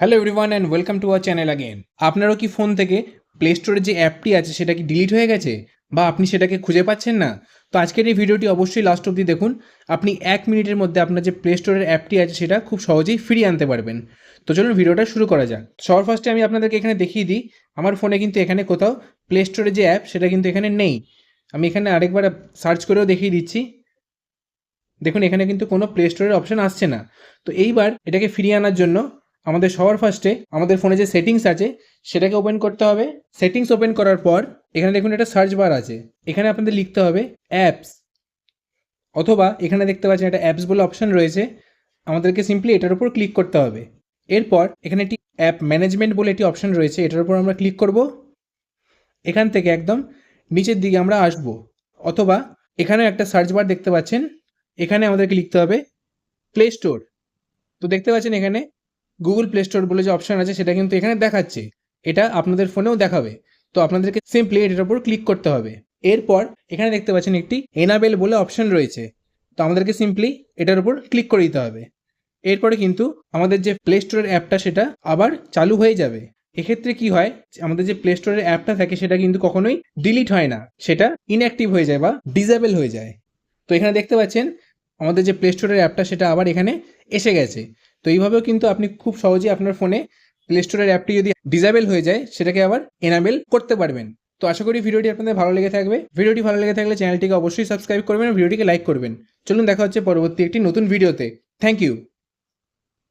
Hello everyone and welcome to our channel again আপনারও কি phone থেকে প্লে স্টোরে যে অ্যাপটি আছে সেটা কি ডিলিট হয়ে গেছে? বা আপনি সেটাকে খুঁজে পাচ্ছেন না? তো আজকের এই ভিডিওটি অবশ্যই লাস্ট অবধি দেখুন। আপনি এক মিনিটের মধ্যে আপনার যে প্লে স্টোরের অ্যাপটি আছে সেটা খুব সহজেই ফিরিয়ে আনতে পারবেন। তো চলুন ভিডিওটা শুরু করা যাক। সবার ফার্স্টে আমি আপনাদেরকে এখানে দেখিয়ে দিই। আমার ফোনে কিন্তু এখানে কোথাও প্লে স্টোরে যে অ্যাপ সেটা কিন্তু এখানে নেই। আমি এখানে আরেকবার সার্চ করেও দেখিয়ে দিচ্ছি। দেখুন, এখানে কিন্তু কোনো প্লে স্টোরের অপশন আসছে না। তো এইবার এটাকে ফিরিয়ে আনার জন্য আমাদের সবার ফার্স্টে আমাদের ফোনে যে সেটিংস আছে, সেটাকে ওপেন করতে হবে। সেটিংস ওপেন করার পর এখানে দেখুন একটা সার্চ বার আছে। এখানে আপনাদের লিখতে হবে অ্যাপস অথবা এখানে দেখতে পাচ্ছেন একটা অ্যাপস বলে অপশন রয়েছে। আমাদেরকে সিম্পলি এটার উপর ক্লিক করতে হবে। এরপর এখানে একটি অ্যাপ ম্যানেজমেন্ট বলে একটি অপশন রয়েছে, এটার উপর আমরা ক্লিক করব। এখান থেকে একদম নিচের দিকে আমরা আসব। অথবা এখানে একটা সার্চ বার দেখতে পাচ্ছেন। এখানে আমাদেরকে লিখতে হবে প্লে স্টোর তো দেখতে পাচ্ছেন এখানে গুগল প্লে স্টোর বলে যে অপশন আছে, সেটা কিন্তু এখানে দেখাচ্ছে। এটা আপনাদের ফোনেও দেখাবে। তো আপনাদেরকে সিম্পলি এটার উপর ক্লিক করতে হবে। এরপর এখানে দেখতে পাচ্ছেন একটি এনাবেল বলে অপশন রয়েছে। তো আমাদেরকে সিম্পলি এটার উপর ক্লিক করে দিতে হবে। এরপরে কিন্তু আমাদের যে প্লে স্টোরের অ্যাপটা সেটা আবার চালু হয়ে যাবে। এক্ষেত্রে কি হয়? আমাদের যে প্লে স্টোরের অ্যাপটা থাকে, সেটা কিন্তু কখনোই ডিলিট হয় না। সেটা ইনঅ্যাক্টিভ হয়ে যায় বা ডিজেবল হয়ে যায়। তো এখানে দেখতে পাচ্ছেন, আমাদের যে প্লে স্টোরের অ্যাপটা সেটা আবার এখানে এসে গেছে। তো এইভাবেও কিন্তু আপনি খুব সহজেই আপনার ফোনে প্লে স্টোরের অ্যাপটি যদি ডিজাবেল হয়ে যায়, সেটাকে আবার এনাবেল করতে পারবেন। তো আশা করি ভিডিওটি আপনাদের ভালো লেগে থাকবে। ভিডিওটি ভালো লেগে থাকলে চ্যানেলটিকে অবশ্যই সাবস্ক্রাইব করবেন ভিডিওটিকে লাইক করবেন। চলুন দেখা হচ্ছে পরবর্তী একটি নতুন ভিডিওতে থ্যাংক ইউ